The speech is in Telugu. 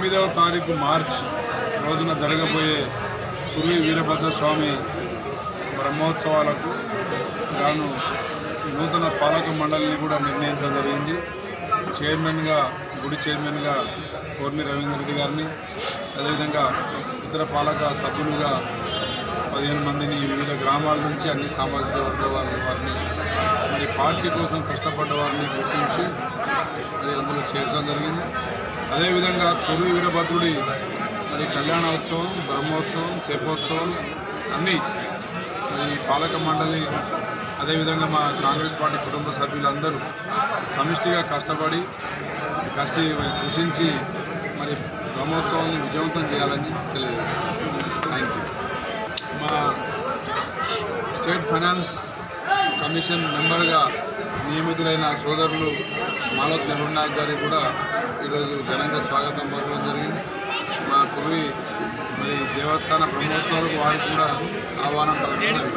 నాలుగు మార్చ్ రోజున జరగబోయే కురి వీరభద్ర స్వామి బ్రహ్మోత్సవాలకు గాను నూతన పాలక మండలిని కూడా నిర్ణయించడం జరిగింది. చైర్మన్గా గుడి చైర్మన్గా కోర్మి రవీందర్ రెడ్డి గారిని అదేవిధంగా ఇతర పాలక సభ్యులుగా పదిహేను మందిని వివిధ గ్రామాల నుంచి అన్ని సామాజిక వర్గ వారిని పార్టీ కోసం కష్టపడ్డ వారిని గుర్తించి మరి అందులో చేర్చడం జరిగింది. అదేవిధంగా కురు వీరభద్రుడి మరి కళ్యాణోత్సవం బ్రహ్మోత్సవం తెప్పోత్సవం అన్నీ మరి పాలక మండలి అదేవిధంగా మా కాంగ్రెస్ పార్టీ కుటుంబ సభ్యులందరూ సమిష్టిగా కష్టపడి కష్టి కృషించి మరి బ్రహ్మోత్సవాన్ని విజయవంతం చేయాలని తెలియజేస్తున్నాను. థ్యాంక్ యూ మా స్టేట్ ఫైనాన్స్ కమిషన్ మెంబర్గా నియమితులైన సోదరులు మాలత్ నెహ్రూ నాయక్ కూడా ఈరోజు ఘనంగా స్వాగతం పలకడం జరిగింది. మా కురువి మరి దేవస్థాన బ్రహ్మోత్సవాలకు వారికి కూడా ఆహ్వానం పలకడం